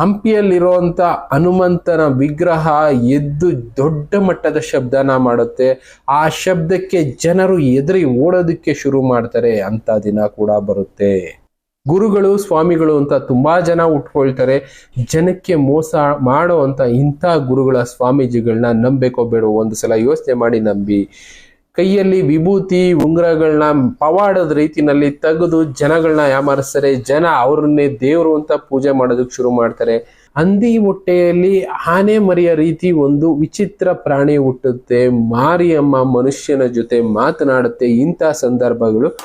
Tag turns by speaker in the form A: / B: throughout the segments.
A: ಹಂಪಿಯಲ್ಲಿರುವಂತ ಹನುಮಂತನ ವಿಗ್ರಹ ಎದ್ದು ದೊಡ್ಡ ಮಟ್ಟದ ಶಬ್ದನ ಮಾಡುತ್ತೆ. ಆ ಶಬ್ದಕ್ಕೆ ಜನರು ಎದುರಿ ಓಡೋದಕ್ಕೆ ಶುರು ಮಾಡ್ತಾರೆ. ಅಂತ ದಿನ ಕೂಡ ಬರುತ್ತೆ. ಗುರುಗಳು, ಸ್ವಾಮಿಗಳು ಅಂತ ತುಂಬಾ ಜನ ಉಟ್ಕೊಳ್ತಾರೆ. ಜನಕ್ಕೆ ಮೋಸ ಮಾಡೋ ಅಂತ ಇಂಥ ಗುರುಗಳ ಸ್ವಾಮೀಜಿಗಳನ್ನ ನಂಬೇಕೋ ಬೇಡೋ ಒಂದು ಸಲ ಯೋಚನೆ ಮಾಡಿ ನಂಬಿ. ಕೈಯಲ್ಲಿ ವಿಭೂತಿ ಉಂಗುರಗಳನ್ನ ಪವಾಡದ ರೀತಿನಲ್ಲಿ ತೆಗೆದು ಜನಗಳನ್ನ ಯಾಮಾರಿಸ್ತಾರೆ. ಜನ ಅವ್ರನ್ನೇ ದೇವರು ಅಂತ ಪೂಜೆ ಮಾಡೋದಕ್ಕೆ ಶುರು ಮಾಡ್ತಾರೆ. ಹಂದಿ ಹೊಟ್ಟೆಯಲ್ಲಿ ಆನೆ ಮರಿಯ ರೀತಿ ಒಂದು ವಿಚಿತ್ರ ಪ್ರಾಣಿ ಹುಟ್ಟುತ್ತೆ. ಮಾರಿಯಮ್ಮ ಮನುಷ್ಯನ ಜೊತೆ ಮಾತನಾಡುತ್ತೆ ಇಂಥ ಸಂದರ್ಭಗಳು.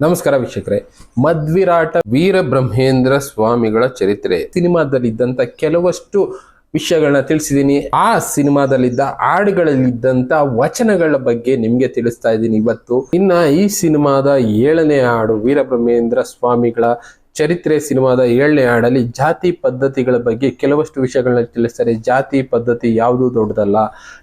A: ನಮಸ್ಕಾರ ವೀಕ್ಷಕರೇ. ಮದ್ವಿರಾಟ ವೀರ ಬ್ರಹ್ಮೇಂದ್ರ ಸ್ವಾಮಿಗಳ ಚರಿತ್ರೆ. ಸಿನಿಮಾದಲ್ಲಿ ಇದ್ದಂಥ ಕೆಲವಷ್ಟು ವಿಷಯಗಳನ್ನ ತಿಳಿಸಿದ್ದೀನಿ ಆ ಸಿನಿಮಾದಲ್ಲಿದ್ದ ಹಾಡುಗಳಲ್ಲಿದ್ದಂತ ವಚನಗಳ ಬಗ್ಗೆ ನಿಮ್ಗೆ ತಿಳಿಸ್ತಾ ಇದ್ದೀನಿ ಇವತ್ತು. ಇನ್ನ ಈ ಸಿನಿಮಾದ ಏಳನೇ ಹಾಡು ವೀರಬ್ರಹ್ಮೇಂದ್ರ ಸ್ವಾಮಿಗಳ ಚರಿತ್ರೆ ಸಿನಿಮಾದ ಏಳನೇ ಹಾಡಲ್ಲಿ ಜಾತಿ ಪದ್ಧತಿಗಳ ಬಗ್ಗೆ ಕೆಲವಷ್ಟು ವಿಷಯಗಳನ್ನ ತಿಳಿಸ್ತಾರೆ. ಜಾತಿ ಪದ್ಧತಿ ಯಾವುದು ದೊಡ್ಡದಲ್ಲ.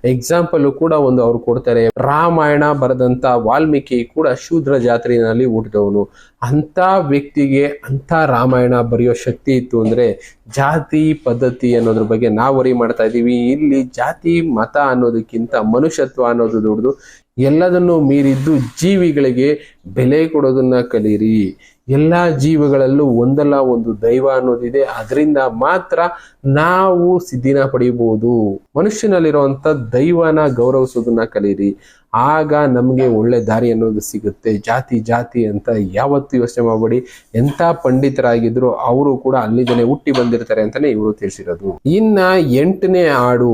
A: ಎಕ್ಸಾಂಪಲ್ ಕೂಡ ಒಂದು ಅವ್ರು ಕೊಡ್ತಾರೆ. ರಾಮಾಯಣ ಬರೆದಂತ ವಾಲ್ಮೀಕಿ ಕೂಡ ಶೂದ್ರ ಜಾತ್ರೆಯಲ್ಲಿ ಹುಟ್ಟಿದವನು. ಅಂತ ವ್ಯಕ್ತಿಗೆ ಅಂತ ರಾಮಾಯಣ ಬರೆಯೋ ಶಕ್ತಿ ಇತ್ತು ಅಂದ್ರೆ ಜಾತಿ, ಪದ್ಧತಿ ಅನ್ನೋದ್ರ ಬಗ್ಗೆ ನಾವು ವರಿ ಮಾಡ್ತಾ ಇದ್ದೀವಿ. ಇಲ್ಲಿ ಜಾತಿ, ಮತ ಅನ್ನೋದಕ್ಕಿಂತ ಮನುಷ್ಯತ್ವ ಅನ್ನೋದು ದೊಡ್ಡದು. ಎಲ್ಲದನ್ನು ಮೀರಿದ್ದು ಜೀವಿಗಳಿಗೆ ಬೆಲೆ ಕೊಡೋದನ್ನ ಕಲೀರಿ. ಎಲ್ಲ ಜೀವಗಳಲ್ಲೂ ಒಂದಲ್ಲ ಒಂದು ದೈವ ಅನ್ನೋದಿದೆ. ಅದರಿಂದ ಮಾತ್ರ ನಾವು ಸಿದ್ಧಿನ ಪಡೆಯಬಹುದು ಮನುಷ್ಯನಲ್ಲಿರುವಂತ ದೈವನ ಗೌರವಿಸೋದನ್ನ ಕಲೀರಿ. ಆಗ ನಮಗೆ ಒಳ್ಳೆ ದಾರಿ ಅನ್ನೋದು ಸಿಗುತ್ತೆ. ಜಾತಿ ಜಾತಿ ಅಂತ ಯಾವತ್ತು ಯೋಚನೆ ಮಾಡಬೇಡಿ. ಎಂತ ಪಂಡಿತರಾಗಿದ್ರು ಅವರು ಕೂಡ ಅಲ್ಲಿ ಜನ ಹುಟ್ಟಿ ಬಂದಿರ್ತಾರೆ ಅಂತಾನೆ ಇವರು ತಿಳಿಸಿರೋದು. ಇನ್ನ ಎಂಟನೇ ಹಾಡು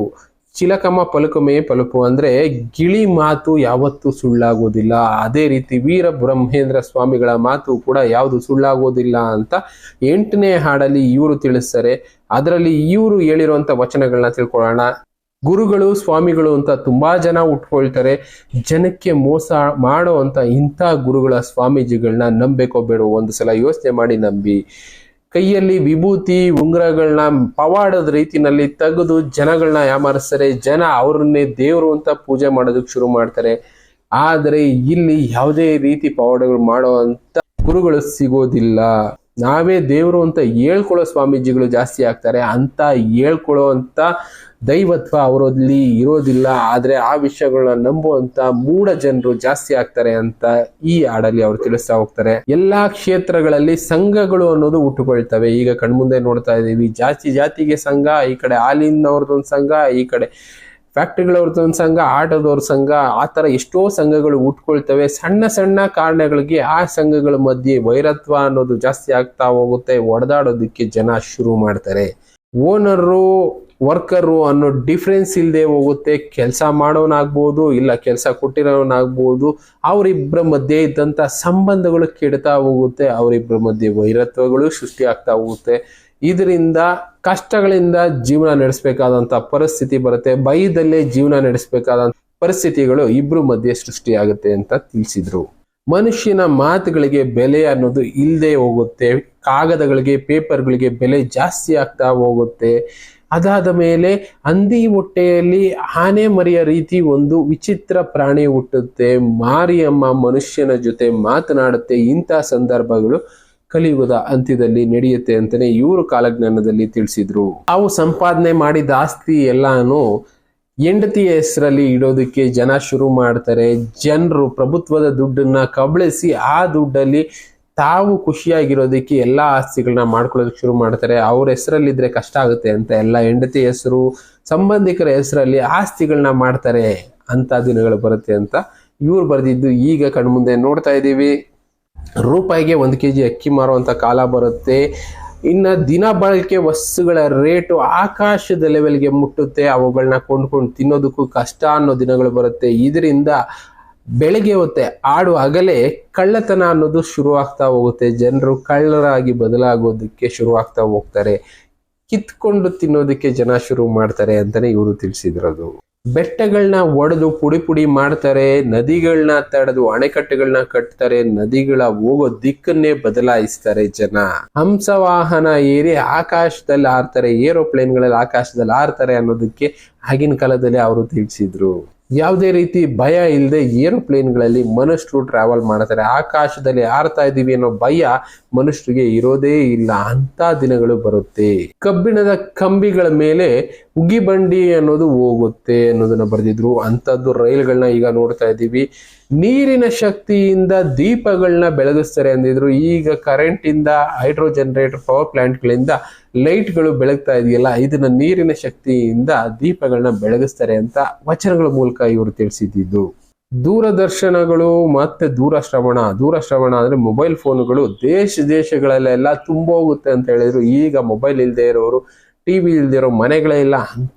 A: ಚಿಲಕಮ ಪಲಕಮೆ ಪಲಪು ಅಂದ್ರೆ ಗಿಳಿ ಮಾತು ಯಾವತ್ತೂ ಸುಳ್ಳಾಗೋದಿಲ್ಲ. ಅದೇ ರೀತಿ ವೀರ ಬ್ರಹ್ಮೇಂದ್ರ ಸ್ವಾಮಿಗಳ ಮಾತು ಕೂಡ ಯಾವುದು ಸುಳ್ಳಾಗೋದಿಲ್ಲ ಅಂತ ಎಂಟನೇ ಹಾಡಲ್ಲಿ ಇವರು ತಿಳಿಸ್ತಾರೆ. ಅದರಲ್ಲಿ ಇವರು ಹೇಳಿರುವಂತ ವಚನಗಳನ್ನ ತಿಳ್ಕೊಳ್ಳೋಣ. ಗುರುಗಳು, ಸ್ವಾಮಿಗಳು ಅಂತ ತುಂಬಾ ಜನ ಉಟ್ಕೊಳ್ತಾರೆ. ಜನಕ್ಕೆ ಮೋಸ ಮಾಡೋ ಅಂತ ಇಂಥ ಗುರುಗಳ ಸ್ವಾಮೀಜಿಗಳನ್ನ ನಂಬೇಕೋ ಬೇಡೋ ಒಂದು ಸಲ ಯೋಚನೆ ಮಾಡಿ ನಂಬಿ. ಕೈಯಲ್ಲಿ ವಿಭೂತಿ ಉಂಗುರಗಳನ್ನ ಪವಾಡದ ರೀತಿನಲ್ಲಿ ತೆಗೆದು ಜನಗಳನ್ನ ಯಾಮಾರಿಸ್ತಾರೆ. ಜನ ಅವ್ರನ್ನೇ ದೇವರು ಅಂತ ಪೂಜೆ ಮಾಡೋದಕ್ಕೆ ಶುರು ಮಾಡ್ತಾರೆ. ಆದರೆ ಇಲ್ಲಿ ಯಾವುದೇ ರೀತಿ ಪವಾಡಗಳು ಮಾಡೋ ಅಂತ ಗುರುಗಳು ಸಿಗೋದಿಲ್ಲ. ನಾವೇ ದೇವರು ಅಂತ ಹೇಳ್ಕೊಳ್ಳೋ ಸ್ವಾಮೀಜಿಗಳು ಜಾಸ್ತಿ ಆಗ್ತಾರೆ, ಅಂತ ಹೇಳ್ಕೊಳ್ಳೋ ಅಂತ ದೈವತ್ವ ಅವರಲ್ಲಿ ಇರೋದಿಲ್ಲ. ಆದ್ರೆ ಆ ವಿಷಯಗಳನ್ನ ನಂಬುವಂತ ಮೂಢ ಜನರು ಜಾಸ್ತಿ ಆಗ್ತಾರೆ ಅಂತ ಈ ಹಾಡಲ್ಲಿ ಅವರು ತಿಳಿಸ್ತಾ ಹೋಗ್ತಾರೆ. ಎಲ್ಲಾ ಕ್ಷೇತ್ರಗಳಲ್ಲಿ ಸಂಘಗಳು ಅನ್ನೋದು ಹುಟ್ಟುಕೊಳ್ತವೆ. ಈಗ ಕಣ್ಮುಂದೆ ನೋಡ್ತಾ ಇದೀವಿ ಜಾಸ್ತಿ ಜಾತಿಗೆ ಸಂಘ, ಈ ಕಡೆ ಹಾಲಿನವ್ರದ್ದೊಂದು ಸಂಘ, ಈ ಕಡೆ ಫ್ಯಾಕ್ಟ್ರಿಗಳವ್ರದ್ದು ಸಂಘ, ಆಟೋದವ್ರ ಸಂಘ, ಆ ಥರ ಎಷ್ಟೋ ಸಂಘಗಳು ಉಟ್ಕೊಳ್ತವೆ. ಸಣ್ಣ ಸಣ್ಣ ಕಾರಣಗಳಿಗೆ ಆ ಸಂಘಗಳ ಮಧ್ಯೆ ವೈರತ್ವ ಅನ್ನೋದು ಜಾಸ್ತಿ ಆಗ್ತಾ ಹೋಗುತ್ತೆ. ಒಡೆದಾಡೋದಕ್ಕೆ ಜನ ಶುರು ಮಾಡ್ತಾರೆ. ಓನರು ವರ್ಕರು ಅನ್ನೋ ಡಿಫ್ರೆನ್ಸ್ ಇಲ್ಲದೆ ಹೋಗುತ್ತೆ. ಕೆಲಸ ಮಾಡೋನಾಗ್ಬೋದು ಇಲ್ಲ ಕೆಲಸ ಕೊಟ್ಟಿರೋನಾಗ್ಬೋದು ಅವರಿಬ್ಬರ ಮಧ್ಯೆ ಇದ್ದಂಥ ಸಂಬಂಧಗಳು ಕೆಡ್ತಾ ಹೋಗುತ್ತೆ. ಅವರಿಬ್ಬರ ಮಧ್ಯೆ ವೈರತ್ವಗಳು ಸೃಷ್ಟಿ ಆಗ್ತಾ ಹೋಗುತ್ತೆ. ಇದರಿಂದ ಕಷ್ಟಗಳಿಂದ ಜೀವನ ನಡೆಸಬೇಕಾದಂತ ಪರಿಸ್ಥಿತಿ ಬರುತ್ತೆ. ಭಯದಲ್ಲೇ ಜೀವನ ನಡೆಸಬೇಕಾದಂತ ಪರಿಸ್ಥಿತಿಗಳು ಇಬ್ರು ಮಧ್ಯೆ ಸೃಷ್ಟಿಯಾಗುತ್ತೆ ಅಂತ ತಿಳಿಸಿದ್ರು. ಮನುಷ್ಯನ ಮಾತುಗಳಿಗೆ ಬೆಲೆ ಅನ್ನೋದು ಇಲ್ಲದೆ ಹೋಗುತ್ತೆ. ಕಾಗದಗಳಿಗೆ, ಪೇಪರ್ಗಳಿಗೆ ಬೆಲೆ ಜಾಸ್ತಿ ಆಗ್ತಾ ಹೋಗುತ್ತೆ. ಅದಾದ ಮೇಲೆ ಹಂದಿ ಹೊಟ್ಟೆಯಲ್ಲಿ ಆನೆ ಮರಿಯ ರೀತಿ ಒಂದು ವಿಚಿತ್ರ ಪ್ರಾಣಿ ಹುಟ್ಟುತ್ತೆ. ಮಾರಿಯಮ್ಮ ಮನುಷ್ಯನ ಜೊತೆ ಮಾತನಾಡುತ್ತೆ. ಇಂಥ ಸಂದರ್ಭಗಳು ಕಲಿಯುಗದ ಅಂತ್ಯದಲ್ಲಿ ನಡೆಯುತ್ತೆ ಅಂತಲೇ ಇವರು ಕಾಲಜ್ಞಾನದಲ್ಲಿ ತಿಳಿಸಿದ್ರು. ತಾವು ಸಂಪಾದನೆ ಮಾಡಿದ ಆಸ್ತಿ ಎಲ್ಲಾನು ಹೆಂಡತಿಯ ಹೆಸರಲ್ಲಿ ಇಡೋದಕ್ಕೆ ಜನ ಶುರು ಮಾಡ್ತಾರೆ. ಜನರು ಪ್ರಭುತ್ವದ ದುಡ್ಡನ್ನ ಕಬಳಿಸಿ ಆ ದುಡ್ಡಲ್ಲಿ ತಾವು ಖುಷಿಯಾಗಿರೋದಕ್ಕೆ ಎಲ್ಲ ಆಸ್ತಿಗಳನ್ನ ಮಾಡ್ಕೊಳ್ಳೋದಕ್ಕೆ ಶುರು ಮಾಡ್ತಾರೆ. ಅವ್ರ ಹೆಸರಲ್ಲಿದ್ರೆ ಕಷ್ಟ ಆಗುತ್ತೆ ಅಂತ ಎಲ್ಲ ಹೆಂಡತಿ ಹೆಸರು, ಸಂಬಂಧಿಕರ ಹೆಸರಲ್ಲಿ ಆಸ್ತಿಗಳನ್ನ ಮಾಡ್ತಾರೆ ಅಂತ ದಿನಗಳು ಬರುತ್ತೆ ಅಂತ ಇವ್ರು ಬರೆದಿದ್ದು ಈಗ ಕಣ್ಮುಂದೆ ನೋಡ್ತಾ ಇದ್ದೀವಿ. ರೂಪಾಯಿಗೆ ಒಂದು ಕೆ ಜಿ ಅಕ್ಕಿ ಮಾರುವಂಥ ಕಾಲ ಬರುತ್ತೆ. ಇನ್ನು ದಿನ ಬಳಕೆ ವಸ್ತುಗಳ ರೇಟು ಆಕಾಶದ ಲೆವೆಲ್ಗೆ ಮುಟ್ಟುತ್ತೆ. ಅವುಗಳನ್ನ ಕೊಂಡ್ಕೊಂಡು ತಿನ್ನೋದಕ್ಕೂ ಕಷ್ಟ ಅನ್ನೋ ದಿನಗಳು ಬರುತ್ತೆ. ಇದರಿಂದ ಬೆಳಗ್ಗೆ ಹೊತ್ತೆ ಆಡು ಹಗಲೇ ಕಳ್ಳತನ ಅನ್ನೋದು ಶುರು ಆಗ್ತಾ ಹೋಗುತ್ತೆ. ಜನರು ಕಳ್ಳರಾಗಿ ಬದಲಾಗೋದಕ್ಕೆ ಶುರು ಆಗ್ತಾ ಹೋಗ್ತಾರೆ. ಕಿತ್ಕೊಂಡು ತಿನ್ನೋದಕ್ಕೆ ಜನ ಶುರು ಮಾಡ್ತಾರೆ ಅಂತಲೇ ಇವರು ತಿಳಿಸಿದ್ರದು. ಬೆಟ್ಟಗಳನ್ನ ಒಡೆದು ಪುಡಿ ಪುಡಿ ಮಾಡ್ತಾರೆ ನದಿಗಳನ್ನ ತಡೆದು ಅಣೆಕಟ್ಟುಗಳನ್ನ ಕಟ್ತಾರೆ, ನದಿಗಳ ಹೋಗೋ ದಿಕ್ಕನ್ನೇ ಬದಲಾಯಿಸ್ತಾರೆ ಜನ. ಹಂಸವಾಹನ ಏರಿ ಆಕಾಶದಲ್ಲಿ ಹಾರ್ತಾರೆ ಏರೋಪ್ಲೇನ್ಗಳಲ್ಲಿ ಆಕಾಶದಲ್ಲಿ ಹಾರ್ತಾರೆ ಅನ್ನೋದಕ್ಕೆ ಆಗಿನ ಕಾಲದಲ್ಲಿ ಅವರು ತಿಳಿಸಿದ್ರು. ಯಾವುದೇ ರೀತಿ ಭಯ ಇಲ್ಲದೆ ಏರೋಪ್ಲೇನ್ಗಳಲ್ಲಿ ಮನುಷ್ಯರು ಟ್ರಾವೆಲ್ ಮಾಡ್ತಾರೆ. ಆಕಾಶದಲ್ಲಿ ಹಾರ್ತಾ ಇದ್ದೀವಿ ಅನ್ನೋ ಭಯ ಮನುಷ್ಯರಿಗೆ ಇರೋದೇ ಇಲ್ಲ. ಅಂತ ದಿನಗಳು ಬರುತ್ತೆ. ಕಬ್ಬಿಣದ ಕಂಬಿಗಳ ಮೇಲೆ ಉಗಿಬಂಡಿ ಅನ್ನೋದು ಹೋಗುತ್ತೆ ಅನ್ನೋದನ್ನ ಬರೆದಿದ್ರು. ಅಂಥದ್ದು ರೈಲ್ಗಳನ್ನ ಈಗ ನೋಡ್ತಾ ಇದ್ದೀವಿ. ನೀರಿನ ಶಕ್ತಿಯಿಂದ ದೀಪಗಳನ್ನ ಬೆಳಗಿಸ್ತಾರೆ ಅಂದಿದ್ರು. ಈಗ ಕರೆಂಟ್ ಇಂದ ಹೈಡ್ರೋ ಜನರೇಟರ್ ಪವರ್ ಪ್ಲಾಂಟ್ಗಳಿಂದ ಲೈಟ್ಗಳು ಬೆಳಗ್ತಾ ಇದೆಯಲ್ಲ, ಇದನ್ನ ನೀರಿನ ಶಕ್ತಿಯಿಂದ ದೀಪಗಳನ್ನ ಬೆಳಗಿಸ್ತಾರೆ ಅಂತ ವಚನಗಳ ಮೂಲಕ ಇವರು ತಿಳಿಸಿದ್ದು. ದೂರದರ್ಶನಗಳು ಮತ್ತೆ ದೂರಶ್ರವಣ. ದೂರಶ್ರವಣ ಅಂದ್ರೆ ಮೊಬೈಲ್ ಫೋನ್ಗಳು ದೇಶ ದೇಶಗಳಲ್ಲೆಲ್ಲ ತುಂಬೋಗುತ್ತೆ ಅಂತ ಹೇಳಿದ್ರು. ಈಗ ಮೊಬೈಲ್ ಇಲ್ಲದೆ ಇರೋರು ಟಿವಿ ಇರೋ ಮನೆಗಳೇ ಇಲ್ಲ ಅಂತ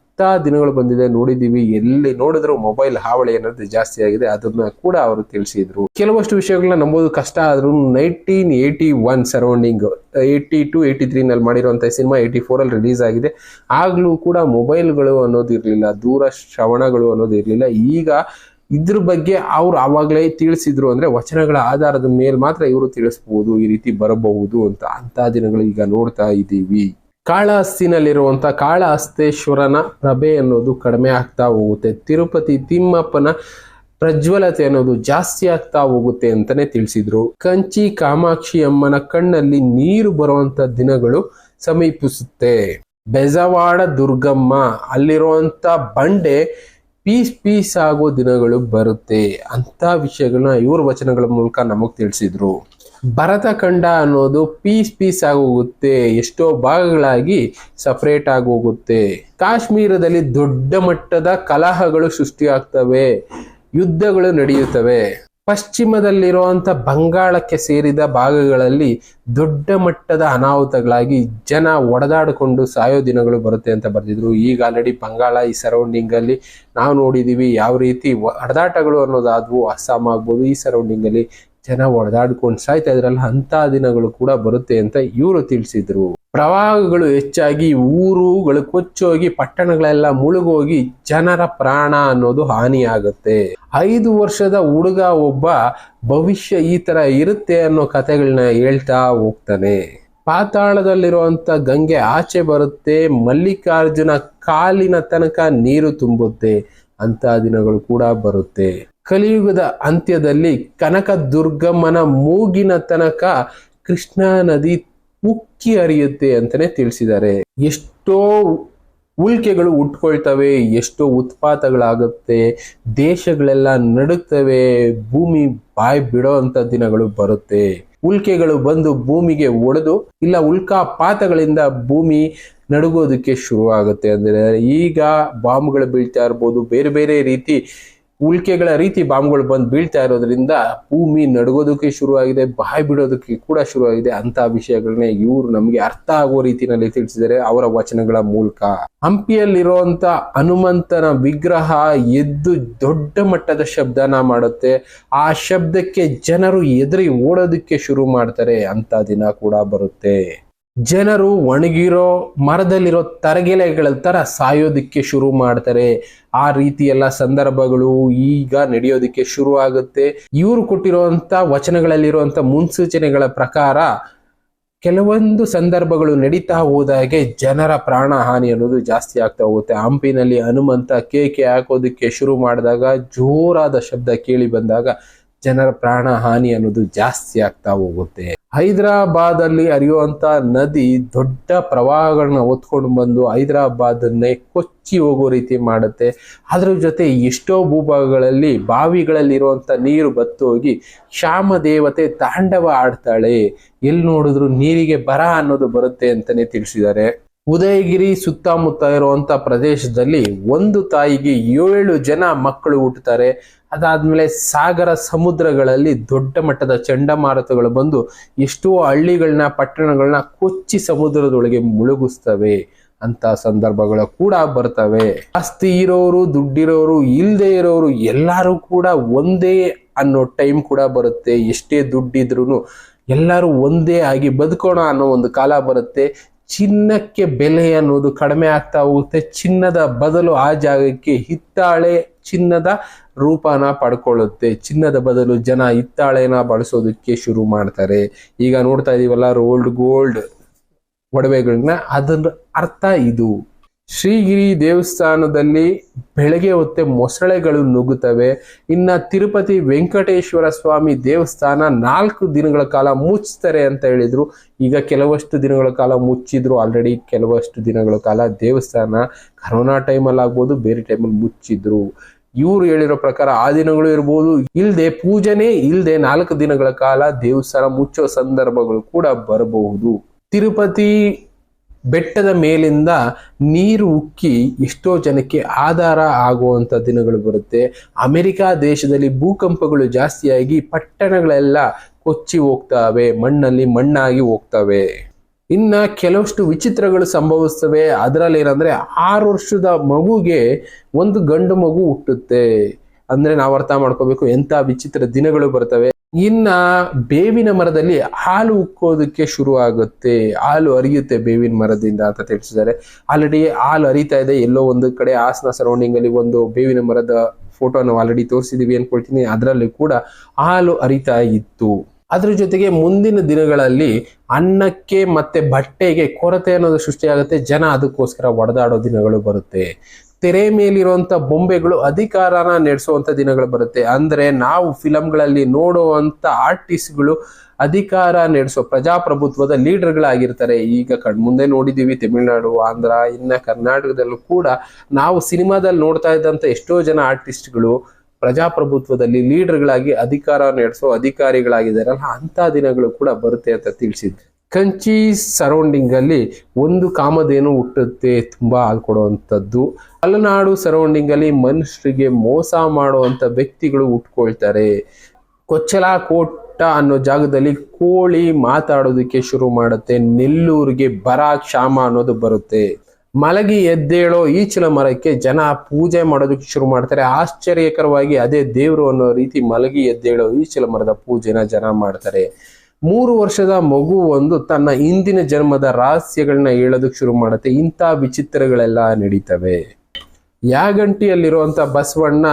A: ದಿನಗಳು ಬಂದಿದೆ, ನೋಡಿದೀವಿ. ಎಲ್ಲಿ ನೋಡಿದ್ರು ಮೊಬೈಲ್ ಹಾವಳಿ ಅನ್ನೋದು ಜಾಸ್ತಿ ಆಗಿದೆ. ಅದನ್ನ ಕೂಡ ಅವರು ತಿಳಿಸಿದ್ರು. ಕೆಲವಷ್ಟು ವಿಷಯಗಳನ್ನ ನಂಬೋದು ಕಷ್ಟ ಆದ್ರೂ nineteen eighty one surrounding eighty two eighty three ನಲ್ಲಿ ಮಾಡಿರುವಂತಹ ಸಿನಿಮಾ ಏಯ್ಟಿ ಫೋರ್ ಅಲ್ಲಿ ರಿಲೀಸ್ ಆಗಿದೆ. ಆಗ್ಲೂ ಕೂಡ ಮೊಬೈಲ್ಗಳು ಅನ್ನೋದು ಇರಲಿಲ್ಲ, ದೂರ ಶ್ರವಣಗಳು ಅನ್ನೋದು ಇರಲಿಲ್ಲ. ಈಗ ಇದ್ರ ಬಗ್ಗೆ ಅವ್ರು ಆವಾಗಲೇ ತಿಳಿಸಿದ್ರು ಅಂದ್ರೆ ವಚನಗಳ ಆಧಾರದ ಮೇಲೆ ಮಾತ್ರ ಇವರು ತಿಳಿಸಬಹುದು ಈ ರೀತಿ ಬರಬಹುದು ಅಂತ ಅಂತ ದಿನಗಳು ಈಗ ನೋಡ್ತಾ ಇದ್ದೀವಿ ಕಾಳಹಸ್ತಿನಲ್ಲಿರುವಂತ ಕಾಳಹಸ್ತೇಶ್ವರನ ಪ್ರಭೆ ಅನ್ನೋದು ಕಡಿಮೆ ಆಗ್ತಾ ಹೋಗುತ್ತೆ. ತಿರುಪತಿ ತಿಮ್ಮಪ್ಪನ ಪ್ರಜ್ವಲತೆ ಅನ್ನೋದು ಜಾಸ್ತಿ ಆಗ್ತಾ ಹೋಗುತ್ತೆ ಅಂತಾನೆ ತಿಳಿಸಿದ್ರು. ಕಂಚಿ ಕಾಮಾಕ್ಷಿ ಅಮ್ಮನ ಕಣ್ಣಲ್ಲಿ ನೀರು ಬರುವಂಥ ದಿನಗಳು ಸಮೀಪಿಸುತ್ತೆ. ಬೆಜವಾಡ ದುರ್ಗಮ್ಮ ಅಲ್ಲಿರುವಂಥ ಬಂಡೆ ಪೀಸ್ ಪೀಸ್ ಆಗೋ ದಿನಗಳು ಬರುತ್ತೆ. ಅಂತ ವಿಷಯಗಳನ್ನ ಇವ್ರ ವಚನಗಳ ಮೂಲಕ ನಮಗ್ ತಿಳಿಸಿದ್ರು. ಭರತಖಂಡ ಅನ್ನೋದು ಪೀಸ್ ಪೀಸ್ ಆಗೋಗುತ್ತೆ, ಎಷ್ಟೋ ಭಾಗಗಳಾಗಿ ಸಪರೇಟ್ ಆಗೋಗುತ್ತೆ. ಕಾಶ್ಮೀರದಲ್ಲಿ ದೊಡ್ಡ ಮಟ್ಟದ ಕಲಹಗಳು ಸೃಷ್ಟಿಯಾಗ್ತವೆ, ಯುದ್ಧಗಳು ನಡೆಯುತ್ತವೆ. ಪಶ್ಚಿಮದಲ್ಲಿರುವಂಥ ಬಂಗಾಳಕ್ಕೆ ಸೇರಿದ ಭಾಗಗಳಲ್ಲಿ ದೊಡ್ಡ ಮಟ್ಟದ ಅನಾಹುತಗಳಾಗಿ ಜನ ಒಡೆದಾಡಿಕೊಂಡು ಸಾಯೋ ದಿನಗಳು ಬರುತ್ತೆ ಅಂತ ಬರೆದಿದ್ರು. ಈಗ ಆಲ್ರೆಡಿ ಬಂಗಾಳ ಈ ಸರೌಂಡಿಂಗಲ್ಲಿ ನಾವು ನೋಡಿದೀವಿ, ಯಾವ ರೀತಿ ಹೊಡೆದಾಟಗಳು ಅನ್ನೋದಾದವು ಅಸ್ಸಾಂ ಆಗ್ಬೋದು, ಈ ಸರೌಂಡಿಂಗ್ ಅಲ್ಲಿ ಜನ ಒಡೆದಾಡ್ಕೊಂಡು ಸಾಯ್ತಾ ಇದ್ರಲ್ಲ ಅಂತ ದಿನಗಳು ಕೂಡ ಬರುತ್ತೆ ಅಂತ ಇವರು ತಿಳಿಸಿದ್ರು. ಪ್ರವಾಹಗಳು ಹೆಚ್ಚಾಗಿ ಊರುಗಳು ಕೊಚ್ಚೋಗಿ ಪಟ್ಟಣಗಳೆಲ್ಲ ಮುಳುಗೋಗಿ ಜನರ ಪ್ರಾಣ ಅನ್ನೋದು ಹಾನಿಯಾಗುತ್ತೆ. ಐದು ವರ್ಷದ ಹುಡುಗ ಒಬ್ಬ ಭವಿಷ್ಯ ಈ ತರ ಇರುತ್ತೆ ಅನ್ನೋ ಕಥೆಗಳನ್ನ ಹೇಳ್ತಾ ಹೋಗ್ತಾನೆ. ಪಾತಾಳದಲ್ಲಿರುವಂತ ಗಂಗೆ ಆಚೆ ಬರುತ್ತೆ, ಮಲ್ಲಿಕಾರ್ಜುನ ಕಾಲಿನ ತನಕ ನೀರು ತುಂಬುತ್ತೆ ಅಂತ ದಿನಗಳು ಕೂಡ ಬರುತ್ತೆ. ಕಲಿಯುಗದ ಅಂತ್ಯದಲ್ಲಿ ಕನಕ ದುರ್ಗಮ್ಮನ ಮೂಗಿನ ತನಕ ಕೃಷ್ಣಾ ನದಿ ಉಕ್ಕಿ ಹರಿಯುತ್ತೆ ಅಂತಾನೆ ತಿಳಿಸಿದ್ದಾರೆ. ಎಷ್ಟೋ ಉಲ್ಕೆಗಳು ಉಟ್ಕೊಳ್ತವೆ, ಎಷ್ಟೋ ಉತ್ಪಾತಗಳಾಗುತ್ತೆ, ದೇಶಗಳೆಲ್ಲ ನಡುತ್ತವೆ ಭೂಮಿ ಬಾಯಿ ಬಿಡೋ ಅಂತ ದಿನಗಳು ಬರುತ್ತೆ. ಉಲ್ಕೆಗಳು ಬಂದು ಭೂಮಿಗೆ ಒಡೆದು, ಇಲ್ಲ ಉಲ್ಕಾಪಾತಗಳಿಂದ ಭೂಮಿ ನಡುಗೋದಕ್ಕೆ ಶುರುವಾಗುತ್ತೆ ಅಂದ್ರೆ ಈಗ ಬಾಂಬ್ಗಳು ಬೀಳ್ತಾ ಇರ್ಬೋದು, ಬೇರೆ ಬೇರೆ ರೀತಿ ಉಲ್ಕೆಗಳ ರೀತಿ ಬಾಂಬ್ಗಳು ಬಂದು ಬೀಳ್ತಾ ಇರೋದ್ರಿಂದ ಭೂಮಿ ನಡಗೋದಕ್ಕೆ ಶುರುವಾಗಿದೆ, ಬಾಯಿ ಬಿಡೋದಕ್ಕೆ ಕೂಡ ಶುರುವಾಗಿದೆ ಅಂತ ವಿಷಯಗಳನ್ನ ಇವರು ನಮಗೆ ಅರ್ಥ ಆಗೋ ರೀತಿಯಲ್ಲಿ ತಿಳಿಸಿದರೆ ಅವರ ವಚನಗಳ ಮೂಲಕ. ಹಂಪಿಯಲ್ಲಿರುವಂತ ಹನುಮಂತನ ವಿಗ್ರಹ ಎದ್ದು ದೊಡ್ಡ ಮಟ್ಟದ ಶಬ್ದನ ಮಾಡುತ್ತೆ. ಆ ಶಬ್ದಕ್ಕೆ ಜನರು ಎದುರಿ ಓಡೋದಕ್ಕೆ ಶುರು ಮಾಡ್ತಾರೆ ಅಂತ ದಿನ ಕೂಡ ಬರುತ್ತೆ. ಜನರು ಒಣಗಿರೋ ಮರದಲ್ಲಿರೋ ತರಗೆಲೆಗಳ ತರ ಸಾಯೋದಕ್ಕೆ ಶುರು ಮಾಡ್ತಾರೆ. ಆ ರೀತಿ ಎಲ್ಲ ಸಂದರ್ಭಗಳು ಈಗ ನಡೆಯೋದಕ್ಕೆ ಶುರು ಆಗುತ್ತೆ. ಇವರು ಕೊಟ್ಟಿರುವಂತ ವಚನಗಳಲ್ಲಿರುವಂತ ಮುನ್ಸೂಚನೆಗಳ ಪ್ರಕಾರ ಕೆಲವೊಂದು ಸಂದರ್ಭಗಳು ನಡೀತಾ ಹೋದಾಗೆ ಜನರ ಪ್ರಾಣ ಹಾನಿ ಅನ್ನೋದು ಜಾಸ್ತಿ ಆಗ್ತಾ ಹೋಗುತ್ತೆ. ಹಂಪಿನಲ್ಲಿ ಹನುಮಂತ ಕೇಕೆ ಹಾಕೋದಕ್ಕೆ ಶುರು ಮಾಡಿದಾಗ ಜೋರಾದ ಶಬ್ದ ಕೇಳಿ ಬಂದಾಗ ಜನರ ಪ್ರಾಣ ಹಾನಿ ಅನ್ನೋದು ಜಾಸ್ತಿ ಆಗ್ತಾ ಹೋಗುತ್ತೆ. ಹೈದರಾಬಾದ್ ಅಲ್ಲಿ ಹರಿಯುವಂತ ನದಿ ದೊಡ್ಡ ಪ್ರವಾಹಗಳನ್ನ ಹೊತ್ಕೊಂಡು ಬಂದು ಹೈದರಾಬಾದನ್ನೇ ಕೊಚ್ಚಿ ಹೋಗೋ ರೀತಿ ಮಾಡುತ್ತೆ. ಅದ್ರ ಜೊತೆ ಎಷ್ಟೋ ಭೂಭಾಗಗಳಲ್ಲಿ ಬಾವಿಗಳಲ್ಲಿ ಇರುವಂತ ನೀರು ಬತ್ತು ಹೋಗಿ ಶ್ಯಾಮ ದೇವತೆ ತಾಂಡವ ಆಡ್ತಾಳೆ. ಎಲ್ಲಿ ನೋಡಿದ್ರು ನೀರಿಗೆ ಬರ ಅನ್ನೋದು ಬರುತ್ತೆ ಅಂತಾನೆ ತಿಳಿಸಿದ್ದಾರೆ. ಉದಯಗಿರಿ ಸುತ್ತಮುತ್ತ ಇರುವಂತ ಪ್ರದೇಶದಲ್ಲಿ ಒಂದು ತಾಯಿಗೆ ಏಳು ಜನ ಮಕ್ಕಳು ಹುಟ್ಟುತ್ತಾರೆ. ಅದಾದ್ಮೇಲೆ ಸಾಗರ ಸಮುದ್ರಗಳಲ್ಲಿ ದೊಡ್ಡ ಮಟ್ಟದ ಚಂಡಮಾರುತಗಳು ಬಂದು ಎಷ್ಟೋ ಹಳ್ಳಿಗಳನ್ನ, ಪಟ್ಟಣಗಳನ್ನ ಕೊಚ್ಚಿ ಸಮುದ್ರದೊಳಗೆ ಮುಳುಗಿಸ್ತವೆ. ಅಂತ ಸಂದರ್ಭಗಳು ಕೂಡ ಬರ್ತವೆ. ಆಸ್ತಿ ಇರೋರು, ದುಡ್ಡಿರೋರು ಇಲ್ಲದೆ ಇರೋರು ಎಲ್ಲರೂ ಕೂಡ ಒಂದೇ ಅನ್ನೋ ಟೈಮ್ ಕೂಡ ಬರುತ್ತೆ. ಎಷ್ಟೇ ದುಡ್ಡಿದ್ರು ಎಲ್ಲರೂ ಒಂದೇ ಆಗಿ ಬದುಕೋಣ ಅನ್ನೋ ಒಂದು ಕಾಲ ಬರುತ್ತೆ. ಚಿನ್ನಕ್ಕೆ ಬೆಲೆ ಅನ್ನೋದು ಕಡಿಮೆ ಆಗ್ತಾ ಹೋಗುತ್ತೆ. ಚಿನ್ನದ ಬದಲು ಆ ಜಾಗಕ್ಕೆ ಹಿತ್ತಾಳೆ ಚಿನ್ನದ ರೂಪನ ಪಡ್ಕೊಳ್ಳುತ್ತೆ. ಚಿನ್ನದ ಬದಲು ಜನ ಹಿತ್ತಾಳೆನ ಬಳಸೋದಕ್ಕೆ ಶುರು ಮಾಡ್ತಾರೆ. ಈಗ ನೋಡ್ತಾ ಇದೀವಲ್ಲ, ರೋಲ್ಡ್ ಗೋಲ್ಡ್ ಒಡವೆಗಳನ್ನ ಅದರ ಅರ್ಥ ಇದು. ಶ್ರೀಗಿರಿ ದೇವಸ್ಥಾನದಲ್ಲಿ ಬೆಳಗ್ಗೆ ಹೊತ್ತೆ ಮೊಸಳೆಗಳು ನುಗ್ಗುತ್ತವೆ. ಇನ್ನ ತಿರುಪತಿ ವೆಂಕಟೇಶ್ವರ ಸ್ವಾಮಿ ದೇವಸ್ಥಾನ ನಾಲ್ಕು ದಿನಗಳ ಕಾಲ ಮುಚ್ತಾರೆ ಅಂತ ಹೇಳಿದ್ರು. ಈಗ ಕೆಲವಷ್ಟು ದಿನಗಳ ಕಾಲ ಮುಚ್ಚಿದ್ರು. ಆಲ್ರೆಡಿ ಕೆಲವಷ್ಟು ದಿನಗಳ ಕಾಲ ದೇವಸ್ಥಾನ ಕರೋನಾ ಟೈಮಲ್ಲಿ ಆಗ್ಬೋದು, ಬೇರೆ ಟೈಮಲ್ಲಿ ಮುಚ್ಚಿದ್ರು. ಇವರು ಹೇಳಿರೋ ಪ್ರಕಾರ ಆ ದಿನಗಳು ಇರ್ಬೋದು. ಇಲ್ಲದೆ ಪೂಜನೆ ಇಲ್ಲದೆ ನಾಲ್ಕು ದಿನಗಳ ಕಾಲ ದೇವಸ್ಥಾನ ಮುಚ್ಚೋ ಸಂದರ್ಭಗಳು ಕೂಡ ಬರಬಹುದು. ತಿರುಪತಿ ಬೆಟ್ಟದ ಮೇಲಿಂದ ನೀರು ಉಕ್ಕಿ ಎಷ್ಟೋ ಜನಕ್ಕೆ ಆಧಾರ ಆಗುವಂಥ ದಿನಗಳು ಬರುತ್ತೆ. ಅಮೆರಿಕ ದೇಶದಲ್ಲಿ ಭೂಕಂಪಗಳು ಜಾಸ್ತಿಯಾಗಿ ಪಟ್ಟಣಗಳೆಲ್ಲ ಕೊಚ್ಚಿ ಹೋಗ್ತವೆ, ಮಣ್ಣಲ್ಲಿ ಮಣ್ಣಾಗಿ ಹೋಗ್ತವೆ. ಇನ್ನು ಕೆಲವಷ್ಟು ವಿಚಿತ್ರಗಳು ಸಂಭವಿಸ್ತವೆ. ಅದರಲ್ಲಿ ಏನಂದರೆ ಆರು ವರ್ಷದ ಮಗುಗೆ ಒಂದು ಗಂಡು ಮಗು ಹುಟ್ಟುತ್ತೆ. ಅಂದರೆ ನಾವು ಅರ್ಥ ಮಾಡ್ಕೋಬೇಕು ಎಂಥ ವಿಚಿತ್ರ ದಿನಗಳು ಬರ್ತವೆ. ಇನ್ನ ಬೇವಿನ ಮರದಲ್ಲಿ ಹಾಲು ಉಕ್ಕೋದಕ್ಕೆ ಶುರು ಆಗುತ್ತೆ ಹಾಲು ಅರಿಯುತ್ತೆ ಬೇವಿನ ಮರದಿಂದ ಅಂತ ತಿಳಿಸಿದ್ದಾರೆ. ಆಲ್ರೆಡಿ ಹಾಲು ಅರಿತಾ ಇದೆ. ಎಲ್ಲೋ ಒಂದು ಕಡೆ ಹಾಸನ ಸರೌಂಡಿಂಗ್ ಅಲ್ಲಿ ಒಂದು ಬೇವಿನ ಮರದ ಫೋಟೋ ನಾವು ಆಲ್ರೆಡಿ ತೋರಿಸಿದೀವಿ ಅನ್ಕೊಳ್ತೀನಿ. ಅದರಲ್ಲಿ ಕೂಡ ಹಾಲು ಅರಿತಾ ಇತ್ತು. ಅದ್ರ ಜೊತೆಗೆ ಮುಂದಿನ ದಿನಗಳಲ್ಲಿ ಅನ್ನಕ್ಕೆ ಮತ್ತೆ ಬಟ್ಟೆಗೆ ಕೊರತೆ ಅನ್ನೋದು ಸೃಷ್ಟಿಯಾಗುತ್ತೆ. ಜನ ಅದಕ್ಕೋಸ್ಕರ ಒಡೆದಾಡೋ ದಿನಗಳು ಬರುತ್ತೆ. ತೆರೆ ಮೇಲಿರುವಂತ ಬೊಂಬೆಗಳು ಅಧಿಕಾರನ ನಡೆಸುವಂತ ದಿನಗಳು ಬರುತ್ತೆ. ಅಂದ್ರೆ ನಾವು ಫಿಲಂಗಳಲ್ಲಿ ನೋಡುವಂತ ಆರ್ಟಿಸ್ಟ್ಗಳು ಅಧಿಕಾರ ನಡೆಸೋ ಪ್ರಜಾಪ್ರಭುತ್ವದ ಲೀಡರ್ಗಳಾಗಿರ್ತಾರೆ. ಈಗ ಕಣ್ಮುಂದೆ ನೋಡಿದೀವಿ ತಮಿಳುನಾಡು, ಆಂಧ್ರ, ಇನ್ನ ಕರ್ನಾಟಕದಲ್ಲೂ ಕೂಡ ನಾವು ಸಿನಿಮಾದಲ್ಲಿ ನೋಡ್ತಾ ಇದ್ದಂತ ಎಷ್ಟೋ ಜನ ಆರ್ಟಿಸ್ಟ್ಗಳು ಪ್ರಜಾಪ್ರಭುತ್ವದಲ್ಲಿ ಲೀಡರ್ಗಳಾಗಿ ಅಧಿಕಾರ ನಡೆಸೋ ಅಧಿಕಾರಿಗಳಾಗಿದ್ದಾರಲ್ಲ ಅಂತ ದಿನಗಳು ಕೂಡ ಬರುತ್ತೆ ಅಂತ ತಿಳಿಸಿದ್ರು ಕಂಚಿ ಸರೌಂಡಿಂಗ್ ಅಲ್ಲಿ ಒಂದು ಕಾಮಧೇನು ಹುಟ್ಟುತ್ತೆ ತುಂಬಾ ಹಾಲು ಕೊಡುವಂಥದ್ದು. ಮಲೆನಾಡು ಸರೌಂಡಿಂಗ್ ಅಲ್ಲಿ ಮನುಷ್ಯರಿಗೆ ಮೋಸ ಮಾಡುವಂತ ವ್ಯಕ್ತಿಗಳು ಹುಟ್ಕೊಳ್ತಾರೆ. ಕೊಚ್ಚಲ ಕೋಟ ಅನ್ನೋ ಜಾಗದಲ್ಲಿ ಕೋಳಿ ಮಾತಾಡೋದಕ್ಕೆ ಶುರು ಮಾಡುತ್ತೆ. ನೆಲ್ಲೂರಿಗೆ ಬರ ಕ್ಷಾಮ ಅನ್ನೋದು ಬರುತ್ತೆ. ಮಲಗಿ ಎದ್ದೇಳೋ ಈಚಲ ಮರಕ್ಕೆ ಜನ ಪೂಜೆ ಮಾಡೋದಕ್ಕೆ ಶುರು ಮಾಡ್ತಾರೆ. ಆಶ್ಚರ್ಯಕರವಾಗಿ ಅದೇ ದೇವರು ಅನ್ನೋ ರೀತಿ ಮಲಗಿ ಎದ್ದೇಳೋ ಈಚಲ ಮರದ ಪೂಜೆನ ಜನ ಮಾಡ್ತಾರೆ. ಮೂರು ವರ್ಷದ ಮಗು ಒಂದು ತನ್ನ ಹಿಂದಿನ ಜನ್ಮದ ರಹಸ್ಯಗಳನ್ನ ಹೇಳೋದಕ್ಕೆ ಶುರು ಮಾಡುತ್ತೆ. ಇಂಥ ವಿಚಿತ್ರಗಳೆಲ್ಲ ನಡೀತವೆ. ಯಾಗಂಟಿಯಲ್ಲಿರುವಂಥ ಬಸವಣ್ಣ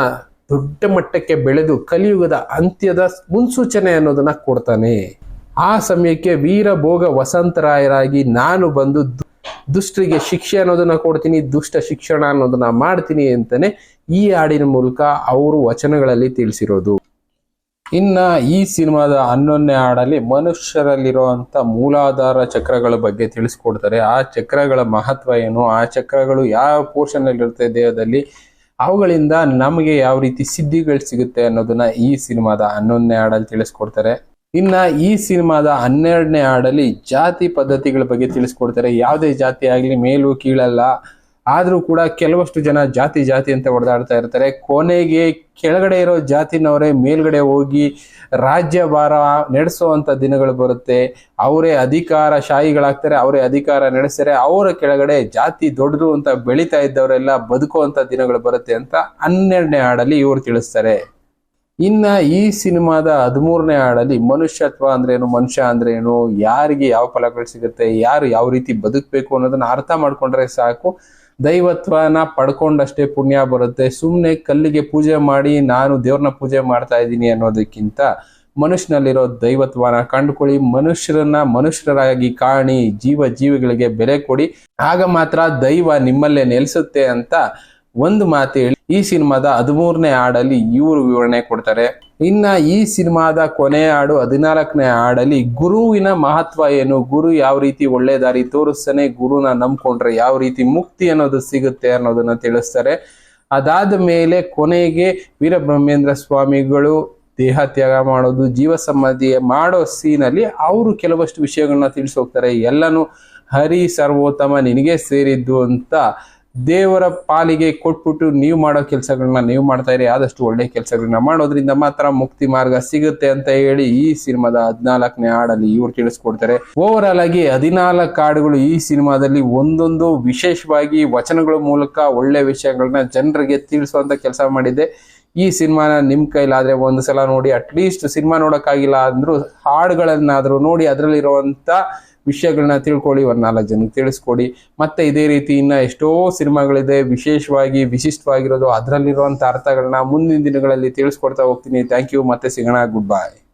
A: ದೊಡ್ಡ ಮಟ್ಟಕ್ಕೆ ಬೆಳೆದು ಕಲಿಯುಗದ ಅಂತ್ಯದ ಮುನ್ಸೂಚನೆ ಅನ್ನೋದನ್ನ ಕೊಡ್ತಾನೆ. ಆ ಸಮಯಕ್ಕೆ ವೀರಭೋಗ ವಸಂತರಾಯರಾಗಿ ನಾನು ಬಂದು ದುಷ್ಟರಿಗೆ ಶಿಕ್ಷೆ ಅನ್ನೋದನ್ನ ಕೊಡ್ತೀನಿ, ದುಷ್ಟ ಶಿಕ್ಷಣ ಅನ್ನೋದನ್ನ ಮಾಡ್ತೀನಿ ಅಂತಾನೆ ಈ ಹಾಡಿನ ಮೂಲಕ ಅವರು ವಚನಗಳಲ್ಲಿ ತಿಳಿಸಿರೋದು. ಇನ್ನ ಈ ಸಿನಿಮಾದ ಹನ್ನೊಂದನೇ ಹಾಡಲ್ಲಿ ಮನುಷ್ಯರಲ್ಲಿರುವಂತ ಮೂಲಾಧಾರ ಚಕ್ರಗಳ ಬಗ್ಗೆ ತಿಳಿಸ್ಕೊಡ್ತಾರೆ. ಆ ಚಕ್ರಗಳ ಮಹತ್ವ ಏನು? ಆ ಚಕ್ರಗಳು ಯಾವ ಪೋರ್ಷನ್ ಅಲ್ಲಿ ಇರುತ್ತೆ ದೇಹದಲ್ಲಿ? ಅವುಗಳಿಂದ ನಮಗೆ ಯಾವ ರೀತಿ ಸಿದ್ಧಿಗಳು ಸಿಗುತ್ತೆ ಅನ್ನೋದನ್ನ ಈ ಸಿನಿಮಾದ ಹನ್ನೊಂದನೇ ಹಾಡಲ್ಲಿ ತಿಳಿಸ್ಕೊಡ್ತಾರೆ. ಇನ್ನ ಈ ಸಿನಿಮಾದ ಹನ್ನೆರಡನೇ ಹಾಡಲ್ಲಿ ಜಾತಿ ಪದ್ಧತಿಗಳ ಬಗ್ಗೆ ತಿಳಿಸ್ಕೊಡ್ತಾರೆ. ಯಾವುದೇ ಜಾತಿ ಆಗಲಿ, ಮೇಲು ಕೀಳಲ್ಲ. ಆದರೂ ಕೂಡ ಕೆಲವಷ್ಟು ಜನ ಜಾತಿ ಜಾತಿ ಅಂತ ಹೊಡೆದಾಡ್ತಾ ಇರ್ತಾರೆ. ಕೊನೆಗೆ ಕೆಳಗಡೆ ಇರೋ ಜಾತಿನವರೇ ಮೇಲ್ಗಡೆ ಹೋಗಿ ರಾಜ್ಯಭಾರ ನಡೆಸೋವಂಥ ದಿನಗಳು ಬರುತ್ತೆ. ಅವರೇ ಅಧಿಕಾರ ಶಾಹಿಗಳಾಗ್ತಾರೆ ಅವರೇ ಅಧಿಕಾರ ನಡೆಸ್ತಾರೆ. ಅವರ ಕೆಳಗಡೆ ಜಾತಿ ದೊಡ್ಡದು ಅಂತ ಬೆಳೀತಾ ಇದ್ದವರೆಲ್ಲ ಬದುಕುವಂಥ ದಿನಗಳು ಬರುತ್ತೆ ಅಂತ ಹನ್ನೆರಡನೇ ಹಾಡಲ್ಲಿ ಇವರು ತಿಳಿಸ್ತಾರೆ. ಇನ್ನ ಈ ಸಿನಿಮಾದ ಹದಿಮೂರನೇ ಹಾಡಲ್ಲಿ ಮನುಷ್ಯತ್ವ ಅಂದ್ರೆ ಏನು ಮನುಷ್ಯ ಅಂದ್ರೆ ಏನು ಯಾರಿಗೆ ಯಾವ ಫಲಗಳು ಸಿಗುತ್ತೆ, ಯಾರು ಯಾವ ರೀತಿ ಬದುಕಬೇಕು ಅನ್ನೋದನ್ನ ಅರ್ಥ ಮಾಡ್ಕೊಂಡ್ರೆ ಸಾಕು. ದೈವತ್ವನ ಪಡ್ಕೊಂಡಷ್ಟೇ ಪುಣ್ಯ ಬರುತ್ತೆ. ಸುಮ್ಮನೆ ಕಲ್ಲಿಗೆ ಪೂಜೆ ಮಾಡಿ ನಾನು ದೇವ್ರನ್ನ ಪೂಜೆ ಮಾಡ್ತಾ ಇದ್ದೀನಿ ಅನ್ನೋದಕ್ಕಿಂತ ಮನುಷ್ಯನಲ್ಲಿರೋ ದೈವತ್ವನ ಕಂಡುಕೊಳ್ಳಿ. ಮನುಷ್ಯರನ್ನ ಮನುಷ್ಯರಾಗಿ ಕಾಣಿ, ಜೀವ ಜೀವಿಗಳಿಗೆ ಬೆಲೆ ಕೊಡಿ. ಆಗ ಮಾತ್ರ ದೈವ ನಿಮ್ಮಲ್ಲೇ ನೆಲೆಸುತ್ತೆ ಅಂತ ಒಂದು ಮಾತು ಹೇಳಿ, ಈ ಸಿನಿಮಾದ ಹದಿಮೂರನೇ ಹಾಡಲ್ಲಿ ಇವರು ವಿವರಣೆ ಕೊಡ್ತಾರೆ. ಇನ್ನ ಈ ಸಿನಿಮಾದ ಕೊನೆಯ ಹಾಡು, ಹದಿನಾಲ್ಕನೇ ಹಾಡಲ್ಲಿ ಗುರುವಿನ ಮಹತ್ವ ಏನು, ಗುರು ಯಾವ ರೀತಿ ಒಳ್ಳೆ ದಾರಿ ತೋರಿಸ್ತಾನೆ, ಗುರುನ ನಂಬ್ಕೊಂಡ್ರೆ ಯಾವ ರೀತಿ ಮುಕ್ತಿ ಅನ್ನೋದು ಸಿಗುತ್ತೆ ಅನ್ನೋದನ್ನ ತಿಳಿಸ್ತಾರೆ. ಅದಾದ ಮೇಲೆ ಕೊನೆಗೆ ವೀರಬ್ರಹ್ಮೇಂದ್ರ ಸ್ವಾಮಿಗಳು ದೇಹ ತ್ಯಾಗ ಮಾಡೋದು, ಜೀವ ಸಮಾಧಿ ಮಾಡೋ ಸೀನಲ್ಲಿ ಅವರು ಕೆಲವಷ್ಟು ವಿಷಯಗಳನ್ನ ತಿಳಿಸೋಗ್ತಾರೆ. ಎಲ್ಲನೂ ಹರಿ ಸರ್ವೋತ್ತಮ ನಿನಗೆ ಸೇರಿದ್ದು ಅಂತ ದೇವರ ಪಾಲಿಗೆ ಕೊಟ್ಬಿಟ್ಟು ನೀವು ಮಾಡೋ ಕೆಲಸಗಳನ್ನ ನೀವು ಮಾಡ್ತಾ ಇರಿ, ಆದಷ್ಟು ಒಳ್ಳೆ ಕೆಲಸಗಳನ್ನ ಮಾಡೋದ್ರಿಂದ ಮಾತ್ರ ಮುಕ್ತಿ ಮಾರ್ಗ ಸಿಗುತ್ತೆ ಅಂತ ಹೇಳಿ ಈ ಸಿನಿಮಾದ ಹದಿನಾಲ್ಕನೇ ಹಾಡಲ್ಲಿ ಇವ್ರು ತಿಳಿಸ್ಕೊಡ್ತಾರೆ. ಓವರ್ ಆಲ್ ಆಗಿ ಹದಿನಾಲ್ಕು ಹಾಡುಗಳು ಈ ಸಿನಿಮಾದಲ್ಲಿ ಒಂದೊಂದು ವಿಶೇಷವಾಗಿ ವಚನಗಳ ಮೂಲಕ ಒಳ್ಳೆ ವಿಷಯಗಳನ್ನ ಜನರಿಗೆ ತಿಳಿಸುವಂತ ಕೆಲಸ ಮಾಡಿದೆ. ಈ ಸಿನಿಮಾನ ನಿಮ್ ಕೈಲಾದ್ರೆ ಒಂದು ಸಲ ನೋಡಿ, ಅಟ್ಲೀಸ್ಟ್ ಸಿನಿಮಾ ನೋಡೋಕ್ಕಾಗಿಲ್ಲ ಅಂದ್ರೂ ಹಾಡುಗಳನ್ನಾದ್ರೂ ನೋಡಿ ಅದರಲ್ಲಿರುವಂತ ವಿಷಯಗಳನ್ನ ತಿಳ್ಕೊಳ್ಳಿ, ಒಂದು ನಾಲ್ಕು ಜನಕ್ಕೆ ತಿಳಿಸ್ಕೊಡಿ. ಮತ್ತೆ ಇದೇ ರೀತಿ ಇನ್ನ ಎಷ್ಟೋ ಸಿನಿಮಾಗಳಿದೆ, ವಿಶೇಷವಾಗಿ ವಿಶಿಷ್ಟವಾಗಿರೋದು ಅದರಲ್ಲಿರುವಂತ ಅರ್ಥಗಳನ್ನ ಮುಂದಿನ ದಿನಗಳಲ್ಲಿ ತಿಳಿಸ್ಕೊಡ್ತಾ ಹೋಗ್ತೀನಿ. ಥ್ಯಾಂಕ್ ಯು ಮತ್ತೆ ಸಿಗೋಣ. Good bye